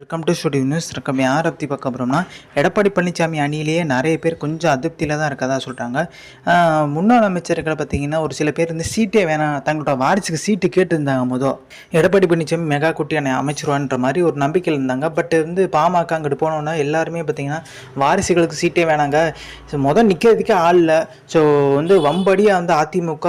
Welcome to studio news இருக்கம் யார் பற்றி பார்க்க போகிறோம்னா எடப்பாடி பழனிசாமி அணியிலேயே நிறைய பேர் கொஞ்சம் அதிருப்தியில் தான் இருக்கதா சொல்கிறாங்க முன்னாள் அமைச்சர்களை பார்த்தீங்கன்னா ஒரு சில பேர் வந்து சீட்டே வேணாம் தங்களோட வாரிசுக்கு சீட்டு கேட்டிருந்தாங்க மொதல் எடப்பாடி பழனிசாமி மெகா குட்டி அணை அமைச்சிருவான்ற மாதிரி ஒரு நம்பிக்கையில் இருந்தாங்க. பட் வந்து பாமக அங்கிட்டு போனோன்னா எல்லாருமே பார்த்தீங்கன்னா வாரிசுகளுக்கு சீட்டே வேணாங்க. ஸோ மொதல் நிற்கிறதுக்கே ஆள் இல்லை. ஸோ வந்து வம்படியாக வந்து அதிமுக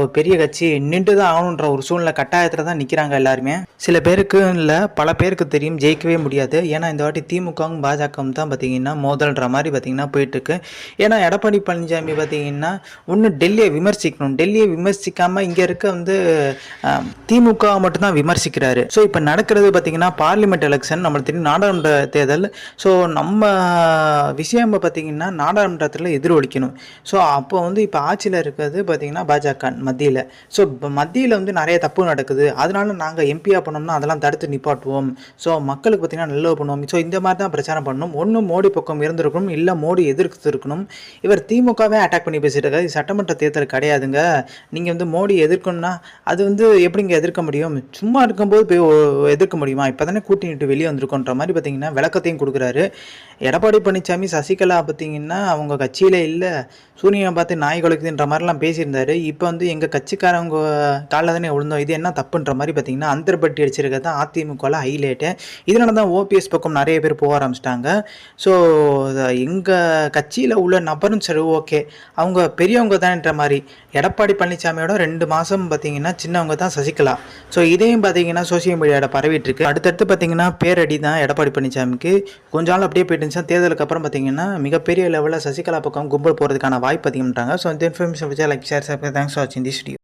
ஒரு பெரிய கட்சி நின்று தான் ஆகணுன்ற ஒரு சூழ்நிலை கட்டாயத்தில் தான் நிற்கிறாங்க எல்லாருமே. சில பேருக்கு இல்லை பல பேருக்கு தெரியும் ஜெயிக்கவே முடியாது. ஏன்னா இந்த வாட்டி திமுகவும் பாஜகவும் தான் பார்த்தீங்கன்னா மோதல்ன்ற மாதிரி பார்த்தீங்கன்னா போயிட்டுருக்கு. ஏன்னா எடப்பாடி பழனிசாமி பார்த்தீங்கன்னா ஒன்று டெல்லியை விமர்சிக்கணும். டெல்லியை விமர்சிக்காமல் இங்கே இருக்க வந்து திமுக மட்டும்தான் விமர்சிக்கிறாரு. ஸோ இப்போ நடக்கிறது பார்த்தீங்கன்னா பார்லிமெண்ட் எலெக்ஷன் நம்மளுக்கு தெரியும் நாடாளுமன்ற தேர்தல். ஸோ நம்ம விஷயம் பார்த்தீங்கன்னா நாடாளுமன்றத்தில் எதிரொலிக்கணும் ஸோ அப்போ வந்து இப்போ ஆட்சியில் இருக்கிறது பார்த்தீங்கன்னா பாஜக மத்தியில். ஸோ இப்போ மத்தியில் வந்து நிறைய தப்பு நடக்குது. அதனால நாங்கள் எம்பியாக பண்ணோம்னா அதெல்லாம் தடுத்து நிப்பாட்டுவோம். ஸோ மக்கள் மக்களுக்கு பார்த்தீங்கன்னா நல்லது பண்ணுவோம். ஸோ இந்த மாதிரி தான் பிரச்சாரம் பண்ணணும். ஒன்று மோடி பக்கம் இருந்திருக்கணும் இல்லை மோடி எதிர்த்து இருக்கணும் இவர் திமுகவே அட்டாக் பண்ணி பேசிட்டு இருக்காரு. இது சட்டமன்ற தேர்தல் கிடையாதுங்க. நீங்கள் வந்து மோடி எதிர்க்கணும்னா அது வந்து எப்படிங்க எதிர்க்க முடியும்? சும்மா இருக்கும்போது போய் எதிர்க்க முடியுமா? இப்போ தானே கூட்டிட்டு வெளியே வந்திருக்கோன்ற மாதிரி பார்த்தீங்கன்னா விளக்கத்தையும் கொடுக்குறாரு. எடப்பாடி பழனிசாமி சசிகலா பார்த்தீங்கன்னா அவங்க கட்சியில் இல்லை. சூரியனை பார்த்து நாய் குலைக்குதுன்ற மாதிரிலாம் பேசியிருந்தாரு. இப்போ வந்து எங்கள் கட்சிக்காரவங்க காலில் தானே விழுந்தோம் இது என்ன தப்புன்ற மாதிரி பார்த்தீங்கன்னா அந்தர்பட்டி அடிச்சிருக்கிறது தான் அதிமுகவில் ஹைலைட்டு இதனால தான் ஓபிஎஸ் பக்கம் நிறைய பேர் போக ஆரம்பிச்சிட்டாங்க. ஸோ எங்கள் கட்சியில் உள்ள நபரும் சரி ஓகே அவங்க பெரியவங்க தான்ன்ற மாதிரி. எடப்பாடி பழனிசாமியோட ரெண்டு மாதம் பார்த்தீங்கன்னா சின்னவங்க தான் சசிகலா. ஸோ இதையும் பார்த்தீங்கன்னா சோசியல் மீடியாவில் பரவிட்டு இருக்கு அடுத்தடுத்து பார்த்தீங்கன்னா பேரடி தான் எடப்பாடி பழனிசாமிக்கு கொஞ்ச நாள் அப்படியே போயிட்டு இருந்துச்சு தேர்தலுக்கு அப்புறம் பார்த்தீங்கன்னா மிகப்பெரிய லெவலில் சசிகலா பக்கம் கும்பல் போகிறதுக்கான வாய்ப்பு அதிகம்ன்றாங்க. ஸோ இந்த இன்ஃபர்மேஷன் வச்சு லைக் ஷேர் தேங்க்ஸ் ஃபார் வாட்சிங் தி ஸ்டுடியோ